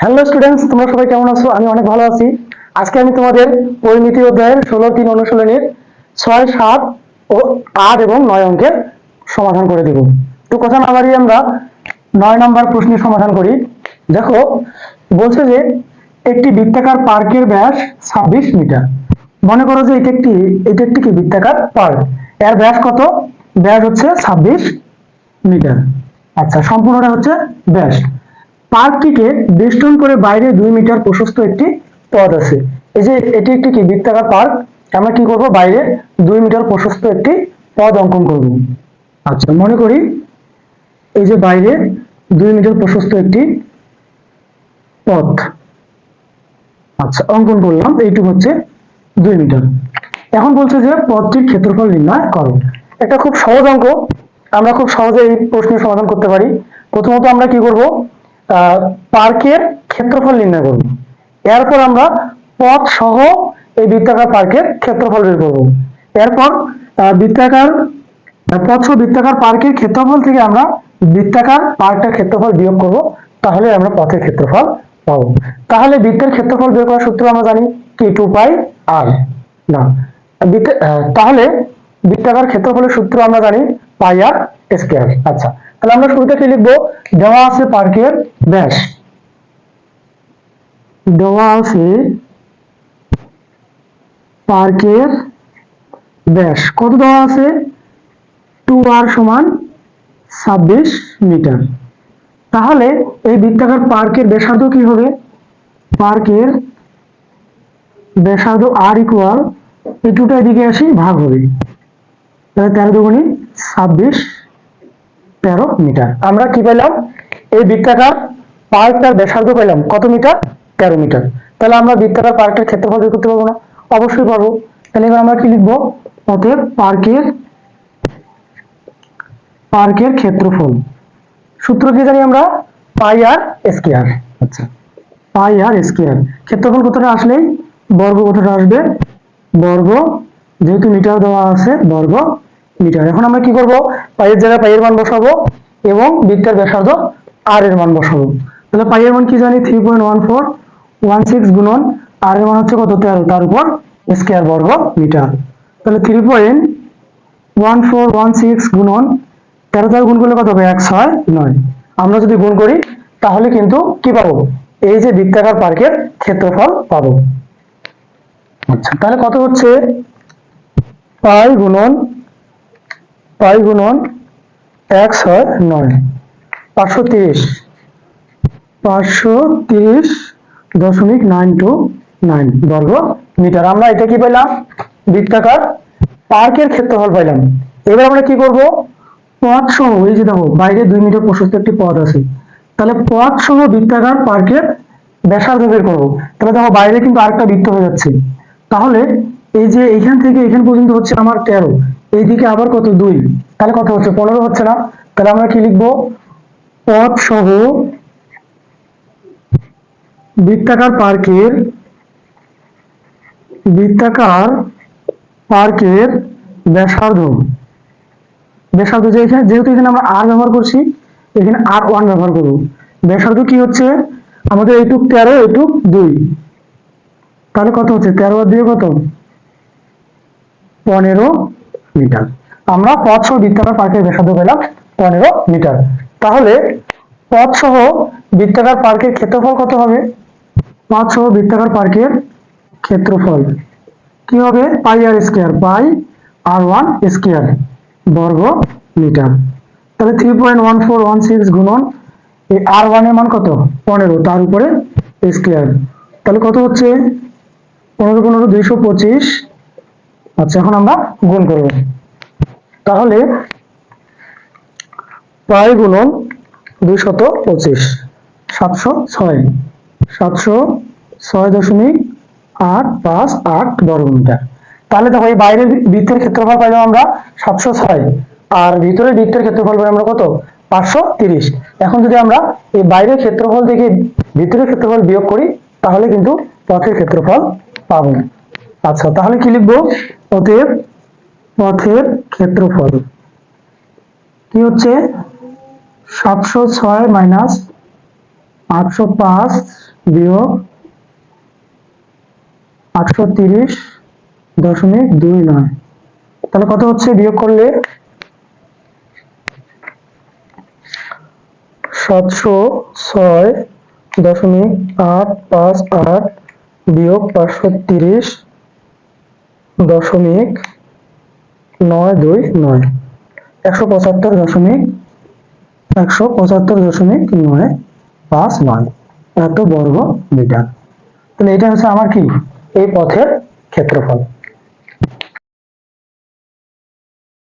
Hello students তোমরা সবাই কেমন আছো? আমি অনেক ভালো আছি। আজকে আমি তোমাদের পরিমিতি অধ্যায়ের ষোলো তিন অনুশীলনীর ছয়, সাত ও আট এবং নয় অঙ্কের সমাধান করে দেব। তো কথা না বাড়িয়ে আমরা নয় নম্বর প্রশ্নের সমাধান করি। দেখো, বলছে যে একটি বৃত্তাকার পার্কের ব্যাস ছাব্বিশ মিটার। মনে করো যে এটা একটি এটা একটি কি বৃত্তাকার পার্ক? এর ব্যাস কত? ব্যাস হচ্ছে ছাব্বিশ মিটার। আচ্ছা সম্পূর্ণটা হচ্ছে ব্যাস। পার্কটিকে বেষ্টন করে বাইরে দুই মিটার প্রশস্ত একটি পথ আছে। এই যে এটি একটি কি? বৃত্তাকার পার্ক। আমরা কি করব? বাইরে দুই মিটার প্রশস্ত একটি পথ অঙ্কন করব। আচ্ছা মনে করি এই যে বাইরে দুই মিটার প্রশস্ত একটি পথ। আচ্ছা অঙ্কন করলাম। এইটুকু হচ্ছে দুই মিটার। এখন বলছে যে পথটির ক্ষেত্রফল নির্ণয় করো। এটা খুব সহজ অঙ্ক। আমরা খুব সহজে এই প্রশ্নের সমাধান করতে পারি। প্রথমত আমরা কি করব? পার্কের ক্ষেত্রফল নির্ণয় করব। এরপর আমরা পথ সহ এই বৃত্তাকার পার্কের ক্ষেত্রফল বের করব। এরপর বৃত্তাকার, পথ সহ বৃত্তাকার পার্কের ক্ষেত্রফল থেকে আমরা বৃত্তাকার পার্কটার ক্ষেত্রফল বিয়োগ করব, তাহলে আমরা পথের ক্ষেত্রফল পাবো। তাহলে বৃত্তের ক্ষেত্রফল বের করার সূত্র আমরা জানি কি? Two pi r. না তাহলে বৃত্তাকার ক্ষেত্রফলের সূত্র আমরা জানি পাই আর স্কয়ার। আচ্ছা তাহলে আমরা শুরুতে কি লিখব? দেওয়া আছে পার্কের ব্যাস। দেওয়া আছে পার্কের ব্যাস। কত দেওয়া আছে? টু আর সমান ছাব্বিশ মিটার। তাহলে এই বৃত্তাকার পার্কের ব্যাসার্ধ কি হবে? পার্কের ব্যাসার্ধ আর ইকুয়াল এই দুটো এদিকে আসি, ভাগ হবে। তাহলে তেরো দুগুণি ছাব্বিশ তেরো মিটার। আমরা কি পেলাম এই বৃত্তাকার পার্কটার ব্যাসার্ধ পেলাম কত মিটার? তেরো মিটার। তাহলে আমরা বৃত্তাকার পার্কের ক্ষেত্রফল বের করতে পারব না। অবশ্যই পারব। তাহলে এবার আমরা কি লিখব? অতএব পার্কের পার্কের ক্ষেত্রফল। সূত্র কি জানি আমরা? Pi r square. আচ্ছা। Pi r square. ক্ষেত্রফল কতটা আসলেই? বর্গ কতটা আসবে। বর্গ যেহেতু মিটার দেওয়া আছে বর্গ মিটার এখন আমরা কি করব? পাইয়ের জায়গায় পাইয়ের মান বসাবো এবং বৃত্তের ব্যাসার্ধ আর এর মান বসাবো। তাহলে পাইয়ের মান কি জানি? Three point one four one six গুণন আর এর মান হচ্ছে কত? তেরো। তার উপর স্কয়ার বর্গ মিটার। তাহলে three point one four one six গুণন তেরো দ্বারা গুণ করলে কত হবে? এক ছয় নয়। আমরা যদি গুণ করি, তাহলে কিন্তু কি পাবো? এই যে বৃত্তাকার পার্কের ক্ষেত্রফল পাবো। আচ্ছা তাহলে কত হচ্ছে? পাই গুণন পাই গুণন এক ছয় নয়। পাঁচশো তিরিশ। পাঁচশো তিরিশ দশমিক নাইন টু নাইন বর্গ মিটার। আমরা এটা কি পেলাম বৃত্তাকার পার্কের ক্ষেত্রফল পাইলাম। এবার আমরা কি করব? পথ সহ, এই যে দেখো, বাইরে দুই মিটার প্রশস্ত একটি পথ আছে। তাহলে পথ সহ বৃত্তাকার পার্কের ব্যাসার্ধ বের করব। তাহলে দেখো, বাইরে কিন্তু আরেকটা বৃত্ত হয়ে যাচ্ছে। তাহলে এই যে এখান থেকে এখান পর্যন্ত হচ্ছে আমার তেরো, এইদিকে আবার কত? দুই। তাহলে কত হচ্ছে? পনেরো হচ্ছে না? তাহলে আমরা কি লিখব? পথ সহ বৃত্তাকার পার্কের বৃত্তাকার পার্কের ব্যাসার্ধ। ব্যাসার্ধ যে এখানে, যেহেতু এখানে আমরা আর ব্যবহার করছি, এখানে আর ওয়ান ব্যবহার করব। ব্যাসার্ধ কি হচ্ছে? আমাদের এইটুক তেরো, এইটুক দুই। তাহলে কত হচ্ছে? তেরো আর দিয়ে কত? পনেরো মিটার। আমরা পথ সহ বৃত্তাকার পার্কের ব্যাসার্ধ পেলাম পনেরো মিটার। তাহলে পথ সহ বৃত্তাকার পার্কের ক্ষেত্রফল কত হবে? পথ সহ বৃত্তাকার পার্কের ক্ষেত্রফল কি হবে? Pi r square pi r one square বর্গ মিটার। তাহলে three point one four one six গুণন এই আর ওয়ানের মান কত? পনেরো, তার উপরে স্কয়ার। তাহলে কত হচ্ছে? পনেরো পনেরো, দুইশো পঁচিশ আচ্ছা এখন আমরা গুণ করব। তাহলে পাই গুণন দুইশত পঁচিশ, সাতশো ছয় সাতশো ছয় দশমিক আট পাঁচ আট বর্গ মিটার তাহলে দেখো, এই বাইরের বৃত্তের ক্ষেত্রফল পাইলাম আমরা সাতশো ছয়, আর ভিতরের বৃত্তের ক্ষেত্রফল পাই আমরা কত? পাঁচশো তিরিশ। এখন যদি আমরা এই বাইরের ক্ষেত্রফল থেকে ভিতরের ক্ষেত্রফল বিয়োগ করি, তাহলে কিন্তু পথের ক্ষেত্রফল পাবো আচ্ছা তাহলে কি লিখব? অতএব পথের ক্ষেত্রফল। কি হচ্ছে? সাতশো ছয় মাইনাস আটশো পাঁচ বিয়োগ আটশো তিরিশ দশমিক দুই নয়। তাহলে কত হচ্ছে? বিয়োগ করলে সাতশো ছয় দশমিক আট পাঁচ আট বিয়োগ পাঁচশো তিরিশ দশমিক নয় দুই নয়। একশো পঁচাত্তর দশমিক একশো পঁচাত্তর দশমিক নয় পাঁচ নয়। এত বর্গ মিটার তাহলে এটা হচ্ছে আমার কি? এই পথের ক্ষেত্রফল।